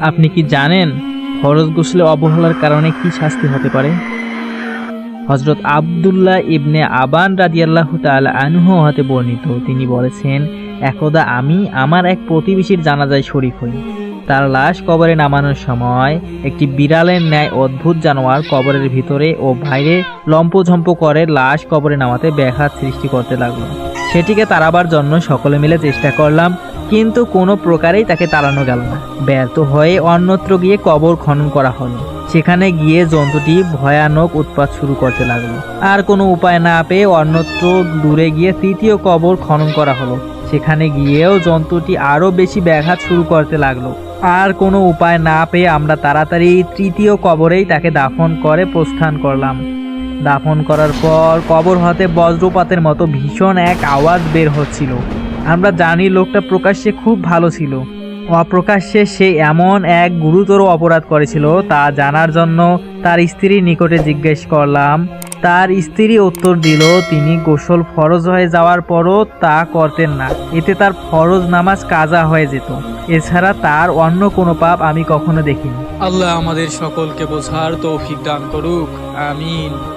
আপনি কি জানেন ফরজ গোসলে অবহেলার কারণে কি শাস্তি হতে পারে? হজরত আবদুল্লাহ ইবনে আবান রাদিয়াল্লাহু তাআলা আনহু হতে বর্ণিত। তিনি বলেছেন, একদা আমি আমার এক প্রতিবেশীর জানাজায় শরিক হই। তার লাশ কবরে নামানোর সময় একটি বিড়ালের ন্যায় অদ্ভুত জানোয়ার কবরের ভিতরে ও বাইরে লম্পঝম্প করে লাশ কবরে নামাতে ব্যাঘাত সৃষ্টি করতে লাগল। সেটিকে তাড়াবার জন্য সকলে মিলে চেষ্টা করলাম। কিন্তু কোনো প্রকারেই তাকে তাড়ানো গেল না। ব্যর্থ হয়ে অন্যত্র গিয়ে কবর খনন করা হলো। সেখানে গিয়ে জন্তুটি ভয়ানক উৎপাত শুরু করতে লাগল। আর কোনো উপায় না পেয়ে অন্যত্র দূরে গিয়ে তৃতীয় কবর খনন করা হলো। সেখানে গিয়েও জন্তুটি আরও বেশি ব্যাঘাত শুরু করতে লাগল। আর কোনো উপায় না পেয়ে আমরা তাড়াতাড়ি তৃতীয় কবরেই তাকে দাফন করে প্রস্থান করলাম। দাফন করার পর কবর হতে বজ্রপাতের মতো ভীষণ এক আওয়াজ বের হচ্ছিল। আমরা জানি লোকটা প্রকাশ্যে খুব ভালো ছিল। অপ্রকাশ্যে সে এমন এক গুরুতর অপরাধ করেছিল তা জানার জন্য তার স্ত্রীর নিকটে জিজ্ঞেস করলাম। তার স্ত্রী উত্তর দিল, তিনি গোসল ফরজ হয়ে যাওয়ার পরও তা করতেন না। এতে তার ফরজ নামাজ কাজা হয়ে যেত। এছাড়া তার অন্য কোনো পাপ আমি কখনো দেখিনি। আল্লাহ আমাদের সকলকে বোঝার তৌফিক দান করুক। আমিন।